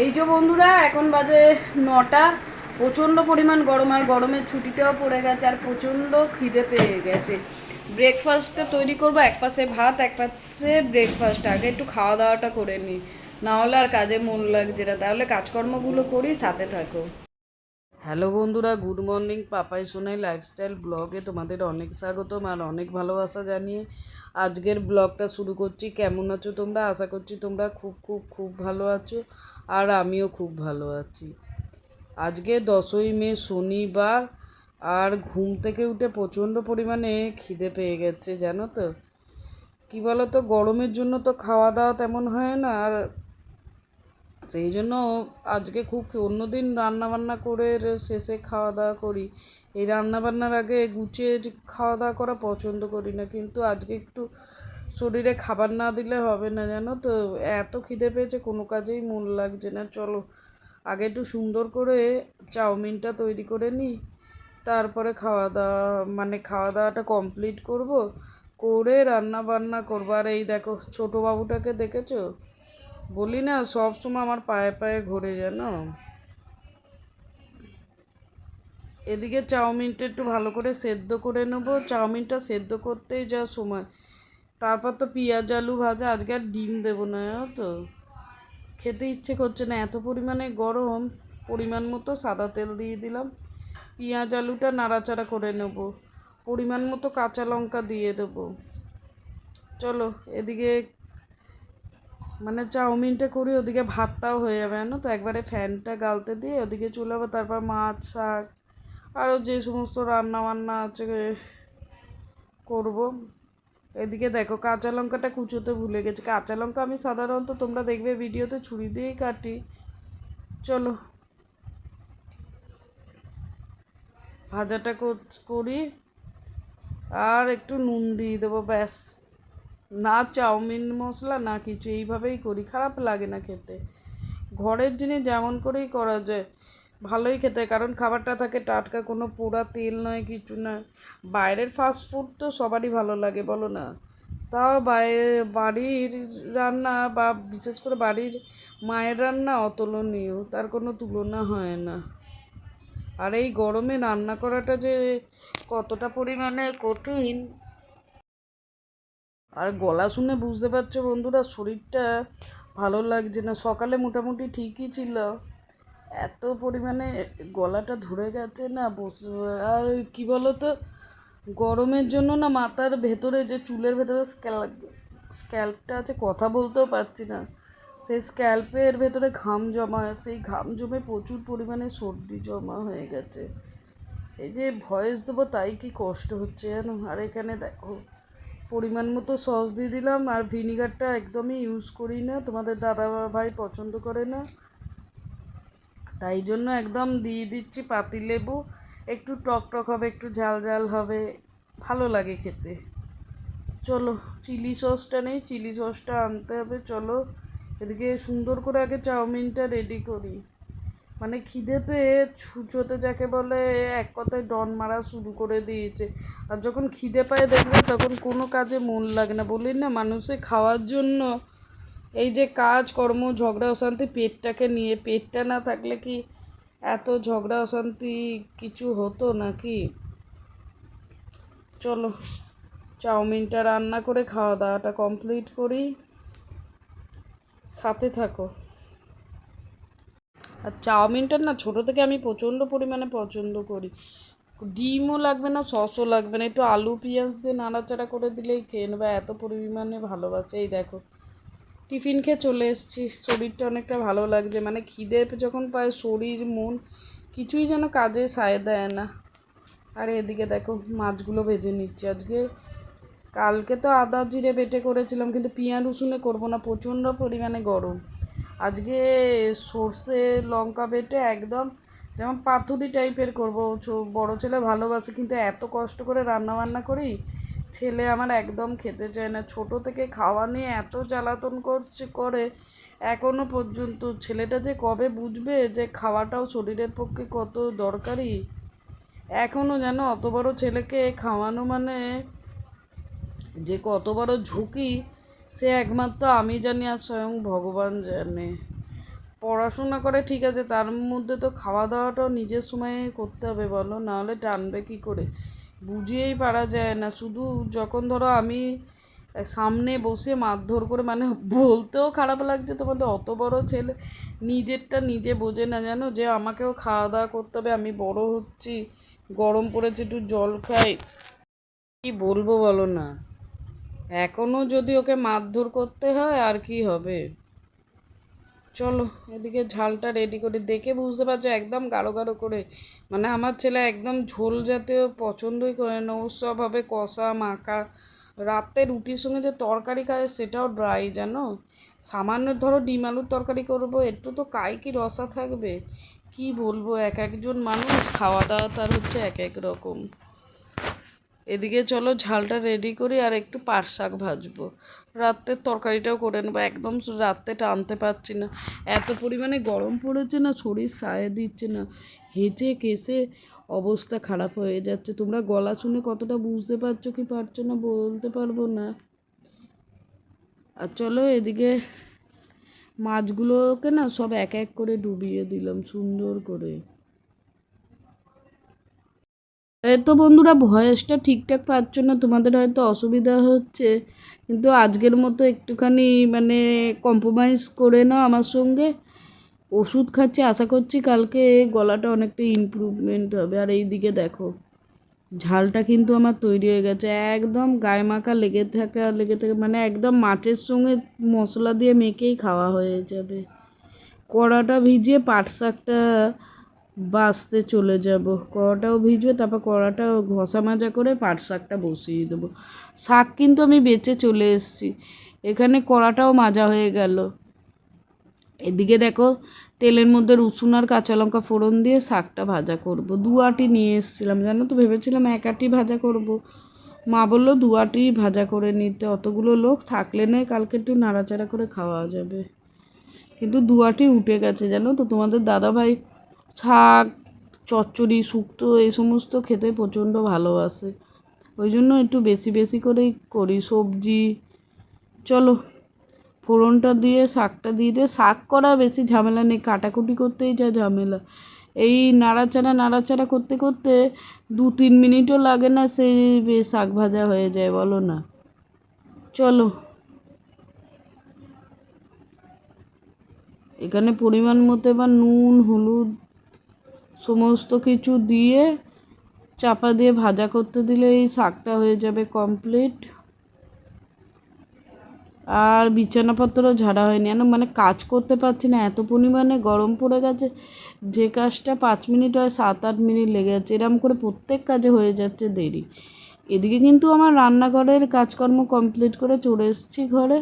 এই যে বন্ধুরা, এখন বাজে নটা। প্রচণ্ড পরিমাণ গরম আর গরমের ছুটিটাও পড়ে গেছে আর প্রচণ্ড খিদে পেয়ে গেছে। ব্রেকফাস্টটা তৈরি করব, এক পাশে ভাত, এক পাশে ব্রেকফাস্ট আগে একটু খাওয়া দাওয়াটা করে নিই। না হলে আর কাজে মন লাগছে না। তাহলে কাজকর্মগুলো করি, সাথে থাকো। হ্যালো বন্ধুরা, good morning Papai Sonai lifestyle ব্লগে তোমাদের অনেক স্বাগতম আর অনেক ভালোবাসা জানিয়ে আজকের ব্লগটা শুরু করছি। কেমন আছো তোমরা? আশা করছি তোমরা খুব খুব খুব ভালো আছো। আর আমিও খুব ভালো আছি। আজকে দশই মে, শনিবার, আর ঘুম থেকে উঠে প্রচণ্ড পরিমাণে খিদে পেয়ে গেছে, জানো তো। কী বলো তো গরমের জন্য তো খাওয়া দাওয়া তেমন হয় না, আর সেই জন্য আজকে খুব অন্যদিন রান্না বান্না করে শেষে খাওয়া দাওয়া করি। এই রান্না বান্নার আগে গুছিয়ে খাওয়া দাওয়া করা পছন্দ করি না, কিন্তু আজকে একটু শরীরে খাবার না দিলে হবে না জানো তো? এত খিদে পেয়েছে, কোনো কাজেই মন লাগছে না। চলো, আগে একটু সুন্দর করে চাউমিনটা তৈরি করে নিই তারপরে খাওয়া দাওয়া মানে খাওয়া দাওয়াটা কমপ্লিট করব। করে রান্না বান্না করব। আর এই দেখো, ছোটো বাবুটাকে দেখেছ? বলি না, সব সময় আমার পায়ে পায়ে ঘোরে জানো? এদিকে চাউমিনটা একটু ভালো করে সেদ্ধ করে নেব। চাউমিনটা সেদ্ধ করতেই যা সময় তারপর তো পেঁয়াজ, আলু ভাজা, আজকে আর ডিম দেবো না, জানো তো। খেতে ইচ্ছে করছে না, এত পরিমাণে গরম, পরিমাণ মতো সাদা তেল দিয়ে দিলাম। পেঁয়াজ, আলুটা নাড়াচাড়া করে নেব, পরিমাণ মতো কাঁচা লঙ্কা দিয়ে দেবো। চলো, এদিকে মানে চাউমিনটা করি, ওদিকে ভাতটাও হয়ে যাবে, জানো তো। একবারে ফ্যানটা গালতে দিয়ে ওদিকে চলে যাব, তারপর মাছ, শাক আরও যে সমস্ত রান্না বান্না আছে করব। এদিকে দেখো, কাঁচা লঙ্কাটা কুচোতে ভুলে গেছি। কাঁচা লঙ্কা আমি সাধারণত তোমরা দেখবে ভিডিওতে ছুরি দিয়েই কাটি। চলো। ভাজাটা করি। আর একটু নুন দিয়ে দেবো, ব্যাস। না চাউমিন মশলা, না কিছু। এইভাবেই করি। খারাপ লাগে না খেতে। ঘরের জিনিস যেমন করেই করা যায়। ভালোই খেতে হয়, কারণ খাবারটা থাকে টাটকা কোনো পোড়া তেল নয় কিছু নয়। বাইরের ফাস্ট ফুড তো সবারই ভালো লাগে বলো না? তাও বাড়ির রান্না বা বিশেষ করে বাড়ির মায়ের রান্না অতুলনীয় তার কোনো তুলনা হয় না। আর এই গরমে রান্না করাটা যে কতটা পরিমাণে কঠিন। আর গলা শুনে বুঝতে পারছ বন্ধুরা শরীরটা ভালো লাগছে না। সকালে মোটামুটি ঠিকই ছিল। এত পরিমাণে গলাটা ধরে গেছে না, বসে, আর কি বলো তো গরমের জন্য না মাথার ভেতরে যে চুলের ভেতরে স্ক্যাল্প স্ক্যাল্পটা আছে, কথা বলতেও পারছি না। সেই স্ক্যাল্পের ভেতরে ঘাম জমা, সেই ঘাম জমে প্রচুর পরিমাণে সর্দি জমা হয়ে গেছে। এই যে ভয়েস দেবো, তাই কি কষ্ট হচ্ছে জানো? আর এখানে দেখো, পরিমাণ মতো সস দিয়ে দিলাম, আর ভিনিগারটা একদমই ইউজ করি না, তোমাদের দাদা ভাই পছন্দ করে না। তাই জন্য একদম দিয়ে দিচ্ছি পাতিলেবু একটু টক টক হবে, একটু ঝাল ঝাল হবে। ভালো লাগে খেতে। চলো, চিলি সসটা নেই, চিলি সসটা আনতে হবে, চলো। এদিকে সুন্দর করে আগে চাউমিনটা রেডি করি। মানে খিদেতে ছুঁচোতে যাকে বলে, এক কথায় ডন মারা শুরু করে দিয়েছে। আর যখন খিদে পায় দেখবে তখন কোনো কাজে মন লাগে না। বলি না, মানুষে খাওয়ার জন্য এই যে কাজ, কর্ম, ঝগড়া, অশান্তি, পেটটাকে নিয়ে, পেটটা না থাকলে কি এত ঝগড়া, অশান্তি কিছু হতো নাকি? চলো, চাউমিনটা রান্না করে খাওয়া দাওয়াটা কমপ্লিট করি। সাথে থাকো। আর চাউমিনটা না ছোটো থেকে আমি প্রচণ্ড পরিমাণে পছন্দ করি। ডিমও লাগবে না, সসও লাগবে না, একটু আলু, পেঁয়াজ দিয়ে নাড়াচাড়া করে দিলেই খেয়ে নেবে, এত পরিমাণে ভালোবাসে। এই দেখো টিফিন খেয়ে চলে এসেছি। শরীরটা অনেকটা ভালো লাগছে। মানে খিদে যখন পায়, শরীর, মন কিছুই যেন কাজে সায় দেয় না। আর এদিকে দেখো, মাছগুলো ভেজে নিচ্ছি। আজকে কালকে তো আদা জিরে বেটে করেছিলাম, কিন্তু পিঁয়াজ রসুনে করব না। প্রচণ্ড পরিমাণে গরম। আজকে সর্ষে লঙ্কা বেটে একদম যেমন পাতুরি টাইপের করব। বড় ছেলে ভালোবাসে, কিন্তু এত কষ্ট করে রান্না বান্না করি ছেলে আমার একদম খেতে চায় না। ছোট থেকে খাওয়া নিয়ে এত জ্বালাতন করছে করে, এখনও পর্যন্ত। ছেলেটা যে কবে বুঝবে যে খাওয়াটাও শরীরের পক্ষে কত দরকারি? এখনও যেন অত বড় ছেলেকে খাওয়ানো মানে যে কত বড় ঝুঁকি, সে একমাত্র আমি জানি আর স্বয়ং ভগবান জানে। পড়াশোনা করে ঠিক আছে, তার মধ্যে তো খাওয়া দাওয়াটাও নিজের সময়ে করতে হবে বলো, নাহলে টানবে কী করে? বুঝিয়েই পারা যায় না। শুধু যখন ধরো আমি সামনে বসে মারধর করে মানে বলতেও খারাপ লাগছে তোমাদের, অত বড় ছেলে নিজেরটা নিজে বোঝে না জানো? যে আমাকেও খাওয়া দাওয়া করতে হবে, আমি বড় হচ্ছি, গরম পড়েছে, একটু জল খাই। কি বলব বলো না? এখনও যদি ওকে মারধর করতে হয়, আর কি হবে? চলো, এদিকে ঝালটা রেডি করে দেখে বুঝতে পারছ, একদম গাঢ় গাঢ় করে। মানে আমার ছেলে একদম ঝোল জাতীয় পছন্দই করে না ওর সব হবে কষা, মাখা। রাতে রুটির সঙ্গে যে তরকারি খায় সেটাও ড্রাই জানো? সামান্য ধরো ডিম আলুর তরকারি করব একটু তো কাই কি রসা থাকবে? কি বলব, এক একজন মানুষ খাওয়া দাওয়া তার হচ্ছে এক এক রকম। এদিকে চলো ঝালটা রেডি করি আর একটু পাট শাক ভাজবো। রাত্রের তরকারিটাও করে নেব, একদম রাত্রে টানতে পারছি না। এত পরিমাণে গরম পড়েছে না, শরীর সায় দিচ্ছে না হেঁচে কেসে অবস্থা খারাপ হয়ে যাচ্ছে। তোমরা গলা শুনে কতটা বুঝতে পারছ কি পারছ না বলতে পারব না। আর চলো এদিকে মাছগুলোকে না সব এক এক করে ডুবিয়ে দিলাম, সুন্দর করে। তো বন্ধুরা ভয়েসটা ঠিকঠাক পাচ্ছ না, তোমাদের হয়তো অসুবিধা হচ্ছে। কিন্তু আজকের মতো একটুখানি মানে কম্প্রোমাইজ করে নাও আমার সঙ্গে। ওষুধ খাচ্ছি, আশা করছি কালকে গলাটা অনেকটা ইমপ্রুভমেন্ট হবে। আর এই দিকে দেখো, ঝালটা কিন্তু আমার তৈরি হয়ে গেছে। একদম গায়ে মাখা লেগে থাকা, লেগে থাকে মানে একদম মাছের সঙ্গে মশলা দিয়ে মেখেই খাওয়া হয়ে যাবে। কড়াটা ভিজিয়ে পাট শাকটা বাছতে চলে যাব। কড়াটাও ভিজবে, তারপর কড়াটা ঘষা মাজা করে পাট শাকটা বসিয়ে দেবো। শাক কিন্তু আমি বেচে চলে এসেছি। এখানে কড়াটাও মাজা হয়ে গেল। এদিকে দেখো, তেলের মধ্যে রসুন আর কাঁচা লঙ্কা ফোড়ন দিয়ে শাকটা ভাজা করব। দু আটি নিয়ে এসেছিলাম, জানো তো? ভেবেছিলাম এক আটি ভাজা করব। মা বলল, দু আটি ভাজা করে নিতে। অতগুলো লোক থাকলে নয়, কালকে একটু নাড়াচাড়া করে খাওয়া যাবে। কিন্তু দু আটি উঠে গেছে, জানো তো? তোমাদের দাদাভাই শাক, চচ্চড়ি, শুক্তো এই সমস্ত খেতে প্রচণ্ড ভালোবাসে। ওই জন্য একটু বেশি বেশি করেই করি সবজি। চলো, ফোড়নটা দিয়ে, শাকটা দিয়ে দিয়ে শাক করা বেশি ঝামেলা নেই, কাটাকুটি করতেই যা ঝামেলা। এই নাড়াচাড়া নাড়াচাড়া করতে করতে দু তিন মিনিটও লাগে না, সেই শাক ভাজা হয়ে যায়, বলো না। চলো। এখানে পরিমাণ মতো এবার নুন, হলুদ সমস্ত কিছু দিয়ে চাপা দিয়ে ভাজা করতে দিলে এই শাকটা হয়ে যাবে কমপ্লিট আর বিছানাপত্র ঝাড়া হয়নি। মানে কাজ করতে পারছি না, এত পরিমাণে গরম পড়ে গেছে। যে কাজটা পাঁচ মিনিট হয়, সাত আট মিনিট লেগে যাচ্ছে। এরম করে প্রত্যেক কাজে হয়ে যাচ্ছে দেরি। এদিকে কিন্তু আমার রান্নাঘরের কাজকর্ম কমপ্লিট করে চলে এসেছি ঘরে।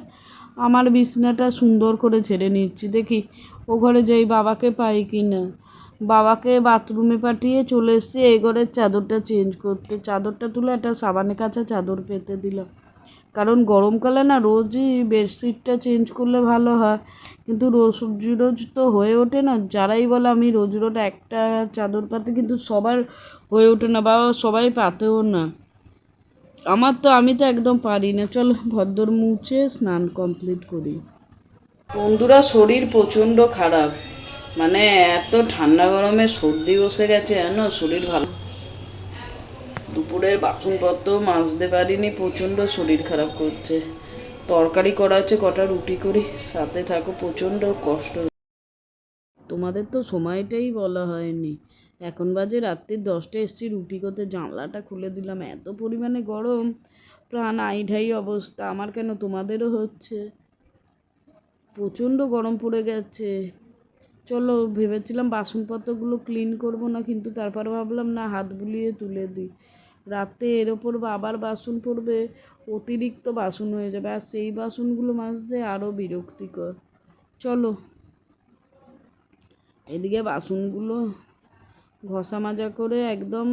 আমার বিছনাটা সুন্দর করে ছেড়ে নিচ্ছি। দেখি ও ঘরে যাই বাবাকে পাই কি না বাবাকে বাথরুমে পাঠিয়ে চলে এসেছি। এই ঘরের চাদরটা চেঞ্জ করতে। চাদরটা তুলে একটা সাবানে কাছা চাদর পেতে দিলাম। কারণ গরমকালে না রোজই বেডশিটটা চেঞ্জ করলে ভালো হয়। কিন্তু রোজ রোজ তো হয়ে ওঠে না। যারাই বলে আমি রোজ রোজ একটা চাদর পাতে, কিন্তু সবার হয়ে ওঠে না বা সবাই পাতেও না। আমার তো, আমি তো একদম পারি না। চলো ভদ্র মুছে স্নান কমপ্লিট করি। বন্ধুরা, শরীর প্রচণ্ড খারাপ। মানে এত ঠান্ডা গরমে সর্দি বসে গেছে, জানো? শরীর ভালো। দুপুরের বাসনপত্র মাজতে পারিনি, প্রচণ্ড শরীর খারাপ করছে। তরকারি করা আছে, কটা রুটি করি। সাথে থাকো, প্রচণ্ড কষ্ট। তোমাদের তো সময়টাই বলা হয়নি। এখন বাজে রাত্রির দশটা, এসছি রুটি করতে। জানলাটা খুলে দিলাম, এত পরিমাণে গরম। প্রাণ আইঢাই অবস্থা। আমার কেন তোমাদেরও হচ্ছে? প্রচণ্ড গরম পড়ে গেছে। চলো ভেবেছিলাম বাসনপত্রগুলো ক্লিন করব না, কিন্তু তারপর ভাবলাম, না, হাত বুলিয়ে তুলে দিই। রাতে এর ওপর আবার বাসন পড়বে, অতিরিক্ত বাসন হয়ে যাবে। আর সেই বাসনগুলো মাজতে আরও বিরক্তিকর। চলো, এদিকে বাসনগুলো ঘষা মাজা করে একদম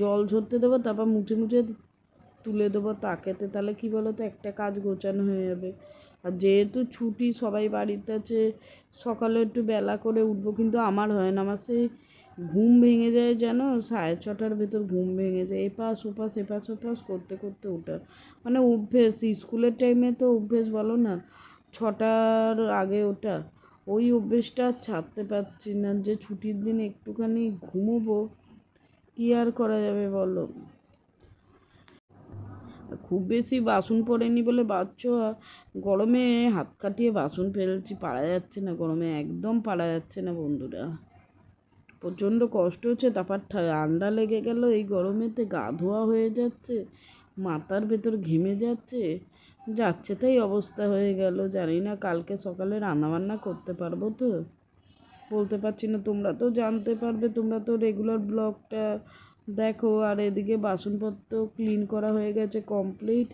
জল ঝরতে দেবো, তারপর মুছে মুছে তুলে দেবো তাকেতে। তাহলে কি বলো তো একটা কাজ গোছানো হয়ে যাবে। আর যেহেতু ছুটি সবাই বাড়িতে আছে, সকালে একটু বেলা করে উঠবো, কিন্তু আমার হয় না। আমার সেই ঘুম ভেঙে যায় যেন, সাড়ে ছটার ভেতর ঘুম ভেঙে যায়। এপাশ, ওপাশ এপাশ, ওপাশ করতে করতে ওঠা। মানে অভ্যেস, স্কুলের টাইমে তো অভ্যেস বলো না, ছটার আগে ওটা ওই অভ্যেসটা ছাড়তে পারছি না যে ছুটির দিন একটুখানি ঘুমোবো, কি আর করা যাবে বলো? খুব বেশি বাসন পড়েনি বলে বাচ্চা গরমে হাত কাটিয়ে বাসন ফেলছি, পারা যাচ্ছে না গরমে, একদম পারা যাচ্ছে না বন্ধুরা। প্রচণ্ড কষ্ট হচ্ছে, তারপর ঠান্ডা লেগে গেল, এই গরমেতে গা ধোয়া হয়ে যাচ্ছে, মাথার ভেতর ঘেমে যাচ্ছে যাচ্ছে তাই অবস্থা হয়ে গেল, জানি না কালকে সকালে রান্নাবান্না করতে পারব তো? বলতে পারছি না, তোমরা তো জানতে পারবে, তোমরা তো রেগুলার ব্লগটা দেখো, আর এদিকে বাসনপত্র ক্লিন করা হয়ে গেছে কমপ্লিট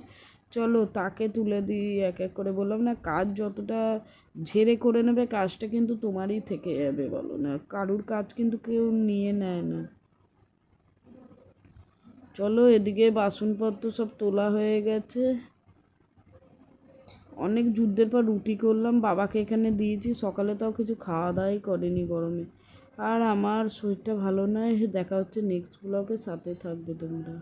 চলো, তাকে তুলে দিই, এক এক করে। বললাম, না, কাজ যতটা ঝেড়ে করে নেবে, কাজটা কিন্তু তোমারই থেকে যাবে, বলো না। কারুর কাজ কিন্তু কেউ নিয়ে নেয় না। চলো, এদিকে বাসনপত্র সব তোলা হয়ে গেছে। অনেক যুদ্ধের পর রুটি করলাম। বাবাকে এখানে দিয়েছি। সকালে তাও কিছু খাওয়া দাওয়াই করেনি গরমে। আর আমার শরীরটা ভালো নয়। দেখা হচ্ছে নেক্সট ব্লগে সাথে থাকবে তোমরা।